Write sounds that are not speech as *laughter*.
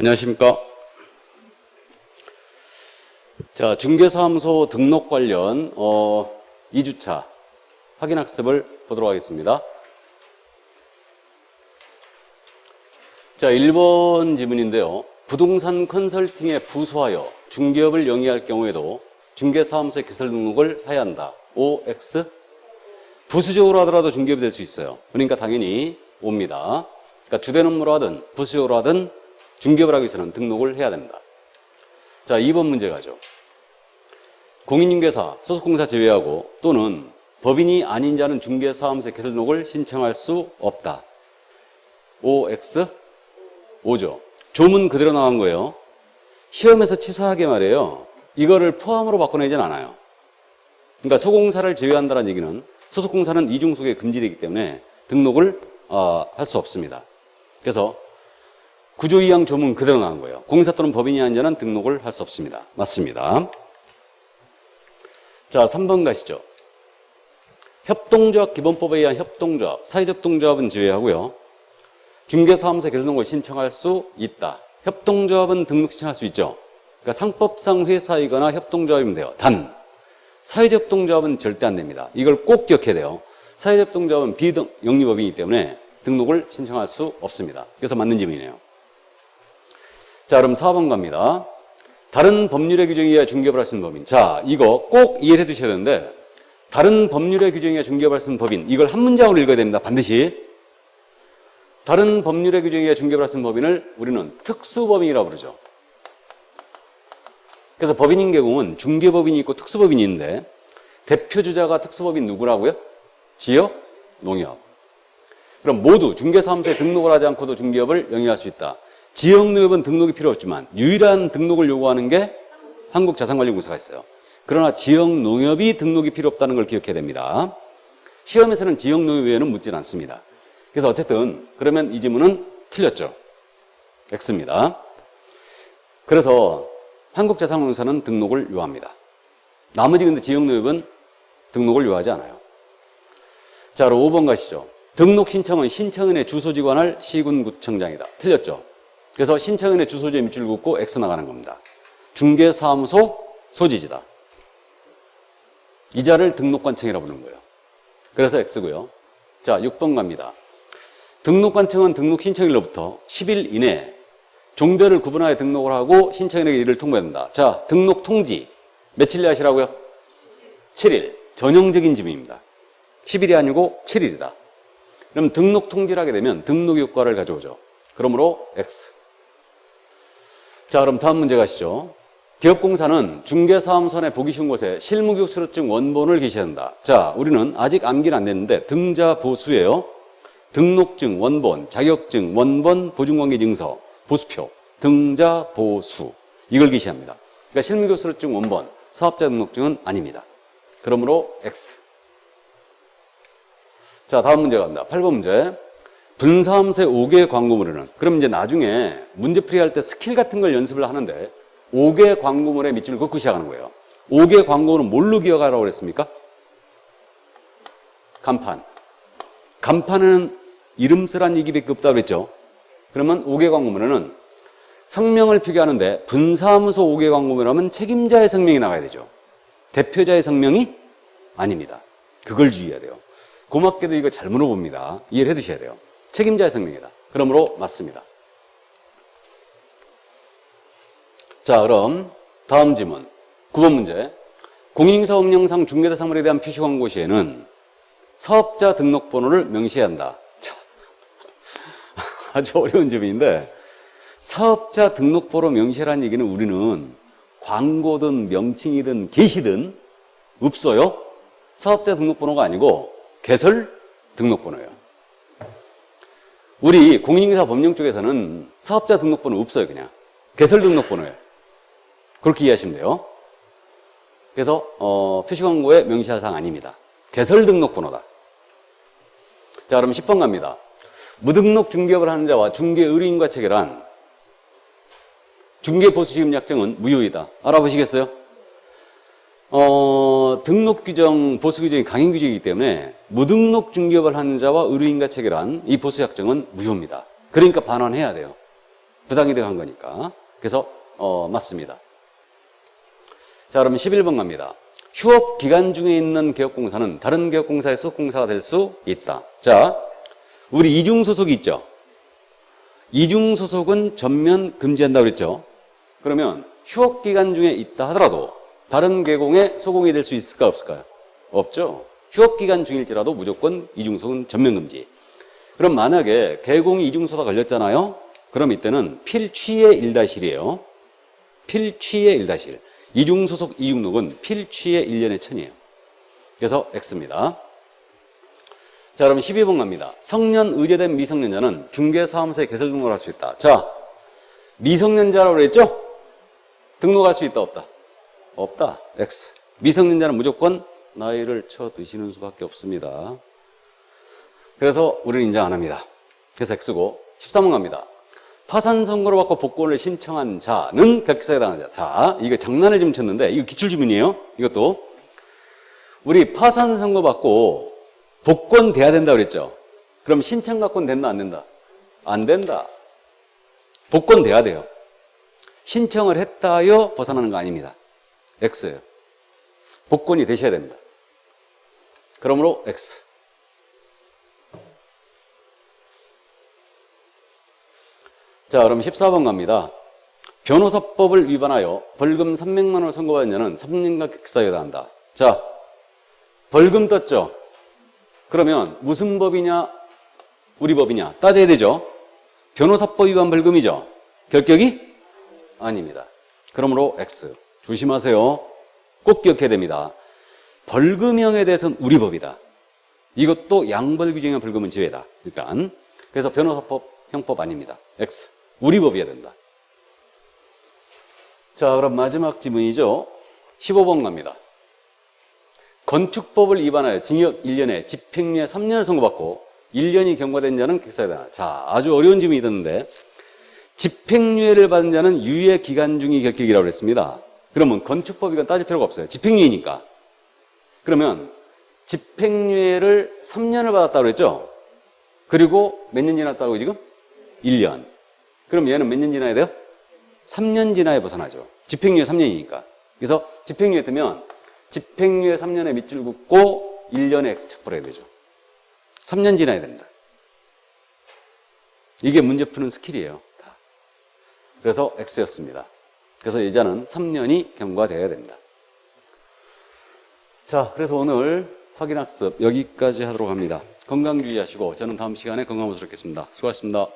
안녕하십니까. 자, 중개사무소 등록 관련, 어, 2주차 확인학습을 보도록 하겠습니다. 자, 1번 지문인데요. 부동산 컨설팅에 부수하여 중개업을 영위할 경우에도 중개사무소에 개설 등록을 해야 한다. OX? 부수적으로 하더라도 중개업이 될 수 있어요. 그러니까 당연히 O입니다. 그러니까 주된 업무로 하든 부수적으로 하든 중개업을 하기 위해서는 등록을 해야 됩니다. 자, 2번 문제 가죠. 공인중개사, 소속공사 제외하고 또는 법인이 아닌 자는 중개사무소에 개설 등록을 신청할 수 없다. OX? 오죠. 조문 그대로 나온 거예요. 시험에서 치사하게 말해요. 이거를 포함으로 바꿔내진 않아요. 그러니까 소공사를 제외한다는 얘기는 소속공사는 이중 속에 금지되기 때문에 등록을 어, 할 수 없습니다. 그래서 구조 이항 조문 그대로 나온 거예요. 공사 또는 법인이 아닌 자는 등록을 할 수 없습니다. 맞습니다. 자, 3번 가시죠. 협동조합 기본법에 의한 협동조합, 사회적 동조합은 제외하고요. 중개사무소 개설 등록을 신청할 수 있다. 협동조합은 등록 신청할 수 있죠. 그러니까 상법상 회사이거나 협동조합이면 돼요. 단 사회적 동조합은 절대 안 됩니다. 이걸 꼭 기억해야 돼요. 사회적 동조합은 비영리법이기 때문에 등록을 신청할 수 없습니다. 그래서 맞는 질문이네요. 자, 그럼 4번 갑니다. 다른 법률의 규정에 의해 중개업을 할 수 있는 법인. 자, 이거 꼭 이해를 해 두셔야 되는데, 다른 법률의 규정에 의해 중개업을 할 수 있는 법인. 이걸 한 문장으로 읽어야 됩니다. 반드시. 다른 법률의 규정에 의해 중개업을 할 수 있는 법인을 우리는 특수법인이라고 부르죠. 그래서 법인인 경우는 중개법인이 있고 특수법인이 있는데, 대표주자가 특수법인 누구라고요? 지역, 농협. 그럼 모두 중개사무소에 등록을 하지 않고도 중개업을 영위할 수 있다. 지역농협은 등록이 필요 없지만 유일한 등록을 요구하는 게 한국자산관리공사가 있어요. 그러나 지역농협이 등록이 필요 없다는 걸 기억해야 됩니다. 시험에서는 지역농협 외에는 묻진 않습니다. 그래서 어쨌든 그러면 이 지문은 틀렸죠. X입니다. 그래서 한국자산관리공사는 등록을 요합니다. 나머지 근데 지역농협은 등록을 요하지 않아요. 자, 그럼 5번 가시죠. 등록 신청은 신청인의 주소지관할 시군구청장이다. 틀렸죠? 그래서 신청인의 주소지에 밑줄 긋고 X 나가는 겁니다. 중개사무소 소지지다. 이자를 등록관청이라고 부르는 거예요. 그래서 X고요. 자, 6번 갑니다. 등록관청은 등록 신청일로부터 10일 이내에 종별을 구분하여 등록을 하고 신청인에게 이를 통보한다. 자, 등록 통지. 며칠 하시라고요? 7일. 전형적인 지문입니다. 10일이 아니고 7일이다. 그럼 등록 통지를 하게 되면 등록 효과를 가져오죠. 그러므로 X. 자, 그럼 다음 문제 가시죠. 기업공사는 중개사무소 내 보기 쉬운 곳에 실무교수로증 원본을 게시한다. 자, 우리는 아직 암기는 안 됐는데 등자 보수예요. 등록증, 원본, 자격증, 원본, 보증관계증서, 보수표, 등자 보수 이걸 게시합니다. 그러니까 실무교수로증 원본, 사업자 등록증은 아닙니다. 그러므로 X. 자, 다음 문제 갑니다. 8번 문제. 분사함수의 5개 광고물에는, 그럼 이제 나중에 문제풀이 할 때 스킬 같은 걸 연습을 하는데, 5개 광고물에 밑줄을 긋고 시작하는 거예요. 5개 광고물은 뭘로 기억하라고 그랬습니까? 간판. 간판에는 이름 쓰란 얘기밖에 없다고 그랬죠? 그러면 5개 광고물에는 성명을 표기하는데 분사하면서 5개 광고물하면 책임자의 성명이 나가야 되죠. 대표자의 성명이 아닙니다. 그걸 주의해야 돼요. 고맙게도 이거 잘 물어봅니다. 이해를 해 두셔야 돼요. 책임자의 성명이다. 그러므로 맞습니다. 자, 그럼 다음 질문. 9번 문제. 공인인사업령상 중개대 사물에 대한 표시 광고 시에는 사업자 등록번호를 명시해야 한다. 자, *laughs* 아주 어려운 질문인데 사업자 등록번호 명시라는 얘기는 우리는 광고든 명칭이든 게시든 없어요. 사업자 등록번호가 아니고 개설 등록번호예요. 우리 공인인사 법령 쪽에서는 사업자 등록번호 없어요, 그냥. 개설 등록번호예요. 그렇게 이해하시면 돼요. 그래서 어, 표시 광고에 명시할 사항 아닙니다. 개설 등록번호다. 자, 그럼 10번 갑니다. 무등록 중개업을 하는 자와 중개 의뢰인과 체결한 중개 보수 지급 약정은 무효이다. 알아보시겠어요? 어, 등록 규정, 보수 규정이 강행 규정이기 때문에 무등록 중개업을 하는 자와 의뢰인과 체결한 이 보수 약정은 무효입니다. 그러니까 반환해야 돼요. 부당이득 한 거니까. 그래서, 어, 맞습니다. 자, 그러면 11번 갑니다. 휴업 기간 중에 있는 개업공사는 다른 개업공사의 소속공사가 될 수 있다. 자, 우리 이중소속이 있죠? 이중소속은 전면 금지한다고 그랬죠? 그러면 휴업 기간 중에 있다 하더라도 다른 계공에 소공이 될 수 있을까 없을까요? 없죠. 휴업 기간 중일지라도 무조건 이중소속은 전면 금지. 그럼 만약에 계공이 이중소가 걸렸잖아요. 그럼 이때는 필취의 일다실이에요. 필취의 일다실. 이중소속 이중록은 필취의 1년의 천이에요. 그래서 X입니다. 자, 그럼 12번 갑니다. 성년 의뢰된 미성년자는 중개사무소에 개설 등록을 할 수 있다. 자, 미성년자라고 그랬죠? 등록할 수 있다, 없다? 없다. X. 미성년자는 무조건 나이를 쳐 드시는 수밖에 없습니다. 그래서 우리는 인정 안 합니다. 그래서 X고 13번 갑니다. 파산 선고를 받고 복권을 신청한 자는 격사에 해당하는 자. 자, 이거 장난을 좀 쳤는데 이거 기출 지문이에요. 이것도 우리 파산 선고 받고 복권 돼야 된다 그랬죠. 그럼 신청 갖고는 된다 안 된다? 안 된다. 복권 돼야 돼요. 신청을 했다요 벗어나는 거 아닙니다. X예요. 복권이 되셔야 됩니다. 그러므로 X. 자, 그럼 14번 갑니다. 변호사법을 위반하여 벌금 300만 원을 선고받은 자는 3년간 격사에 해당한다. 자, 벌금 떴죠? 그러면 무슨 법이냐, 우리 법이냐 따져야 되죠? 변호사법 위반 벌금이죠? 결격이? 아닙니다. 그러므로 X. 조심하세요. 꼭 기억해야 됩니다. 벌금형에 대해서는 우리 법이다. 이것도 양벌 규정의 벌금은 제외다. 일단. 그래서 변호사법 형법 아닙니다. X. 우리 법이어야 된다. 자, 그럼 마지막 지문이죠. 15번 갑니다. 건축법을 위반하여 징역 1년에 집행유예 3년을 선고받고 1년이 경과된 자는 객사이다. 자, 아주 어려운 질문이 있었는데 집행유예를 받은 자는 유예 기간 중이 결격이라고 그랬습니다. 그러면 건축법 이건 따질 필요가 없어요. 집행유예니까. 그러면 집행유예를 3년을 받았다고 그랬죠? 그리고 몇 년 지났다고 지금? 1년. 그럼 얘는 몇 년 지나야 돼요? 3년 지나야 벗어나죠. 집행유예 3년이니까. 그래서 집행유예 뜨면 집행유예 3년에 밑줄 긋고 1년에 X 척벌해야 되죠. 3년 지나야 됩니다. 이게 문제 푸는 스킬이에요. 다. 그래서 X였습니다. 그래서 예자는 3년이 경과되어야 됩니다. 자, 그래서 오늘 확인 학습 여기까지 하도록 합니다. 건강 주의하시고 저는 다음 시간에 건강 모습 뵙겠습니다. 수고하셨습니다.